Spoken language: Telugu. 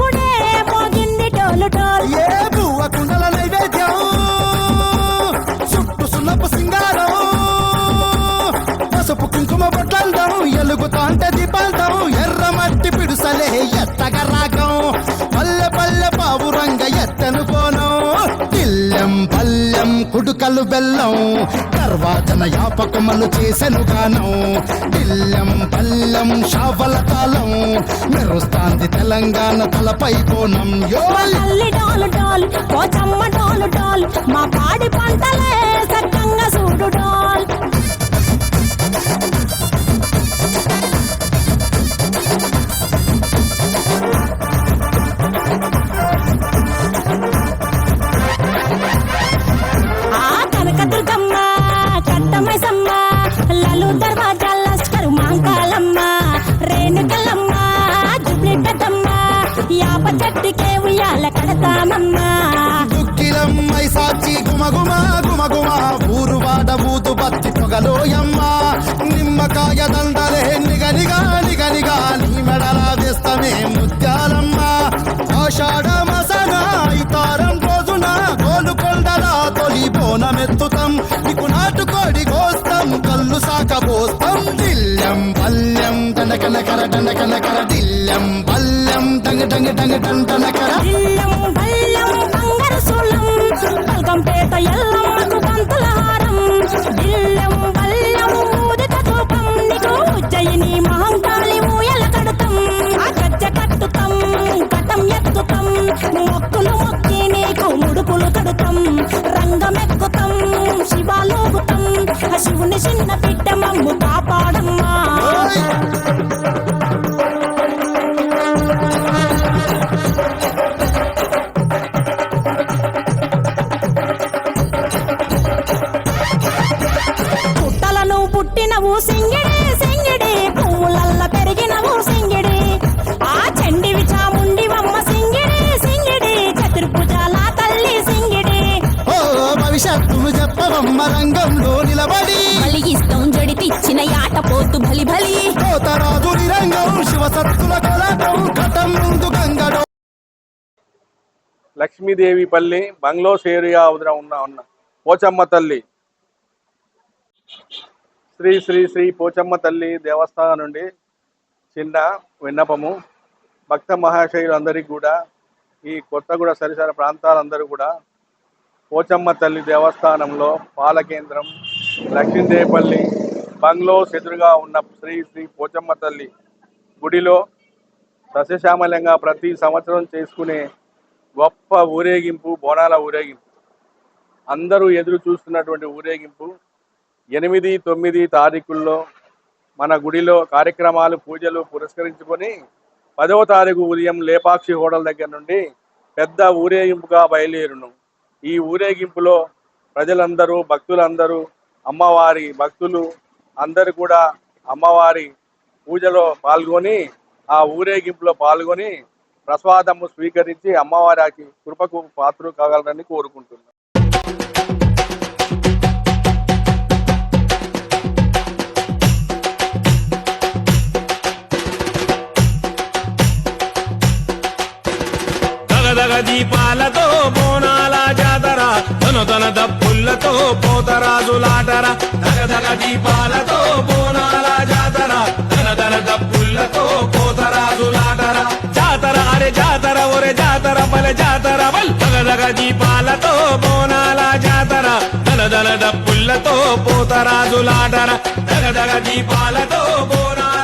డోలు సప్పుడే మోగింది డోలు డోలు ఏ బువ్వ కుండల నైవేద్యం? చుట్టు సున్నపు సింగారం. పసుపు కుంకుమ బొట్లందం ఎలుగుతాంటే దీపాంతం ఎర్ర మట్టి పిడుసలే ఎత్తగర్ర పిల్లం ఇల్లెం కుడుకలు బెల్లం తర్వాతన యాపకమలు చేసెను గానం. పిల్లం పల్లెం షావల తాళం మెరుస్తాంది తెలంగాణ తలపై కోణం. యో మా తల్లి మా పాడి పంటలే లలు దర్వాజా లస్కరు మాంకాలమ్మ రేణుకలమ్మ జుబ్లి యాప చెట్టుకే ఉయ్యాల కడతామమ్మ దుక్కిలమ్మై సాచి గుమగుమ గుమగుమ ఊరు వాడ ఊతు బత్తి పొగలోయమ్మ. నిమ్మకాయ దండలే నిగనిగా నిగనిగా నీ మెడల వేస్తమే ముత్యాలమ్మ. ఆషాఢ మసన ఇతారం రోజున గోలుకొండల తొలి బోనమెత్తుతం నీకు దండకనకర దండకనకర దిల్లం టంగ టంగ డంగ టన కర. ఇల్లం బల్లం బంగారు సూలం పల్కంపేట ఎల్లమ్మకు పంతుల హారం ఇల్లం బల్లం ఊదిత ధూపం నీకు ఉజ్జయిని మహంకాళి ఊయల కడతం. ఆ గజ్జ కట్టుతాం కటం ఎత్తుతం మొక్కులు మొక్కి నీకు ముడుపులు కడుతాం. రంగమెక్కుతం శివాలోగుతాం శివుని చిన్న బిడ్డ మమ్ము పాప పుట్టినవు సింగిడి సింగిడి పువ్వులల్ల పెరిగినవు సింగిడి. ఆ చండివి చాముండివమ్మ సింగిడి సింగిడి చతుర్భుజాల తల్లి సింగిడి. ఓ భవిష్యత్తును చెప్పవమ్మ రంగంలో నిలబడి. బలిగిస్తాం జడితిచ్చిన యాట పోతు బలి బలి. కోతరాజుని రంగం శివసత్తుల కొలటం ముందు గంగడు. లక్ష్మీదేవి పల్లి బంగ్లోస్ ఏరియా ఉన్న ఉన్న పోచమ్మ తల్లి. శ్రీ శ్రీ శ్రీ పోచమ్మ తల్లి దేవస్థానం నుండి చిన్న విన్నపము. భక్త మహాశయులందరికీ కూడా ఈ కొత్తగూడ సరిసర ప్రాంతాలందరూ కూడా పోచమ్మ తల్లి దేవస్థానంలో పాల కేంద్రం బంగ్లోస్ ఎదురుగా ఉన్న శ్రీ శ్రీ పోచమ్మ తల్లి గుడిలో సస్యశ్యామలంగా ప్రతి సంవత్సరం చేసుకునే గొప్ప ఊరేగింపు బోనాల ఊరేగింపు. అందరూ ఎదురు చూస్తున్నటువంటి ఊరేగింపు ఎనిమిది తొమ్మిది తారీఖుల్లో మన గుడిలో కార్యక్రమాలు పూజలు పురస్కరించుకొని పదవ తారీఖు ఉదయం లేపాక్షి హోటల్ దగ్గర నుండి పెద్ద ఊరేగింపుగా బయలుదేరును. ఈ ఊరేగింపులో ప్రజలందరూ భక్తులందరూ అమ్మవారి భక్తులు అందరూ కూడా అమ్మవారి పూజలో పాల్గొని ఆ ఊరేగింపులో పాల్గొని ప్రసాదము స్వీకరించి అమ్మవారికి కృపకు పాత్ర కాగలరని కోరుకుంటున్నాను. దీపాలతో బోనాల జాతర తను తన దప్పులతో పోతరాజులాటర. దగదగ దీపాలతో బోనాల జాతర తన తన దప్పులతో పోతరాజులాటర. జాతర అరే జాతర ఒరే జాతర బల జాతర బల్. దగదగ దీపాలతో బోనాల జాతర తన తన దప్పులతో పోతరాజులాటర. దగదగ దీపాలతో బోనాల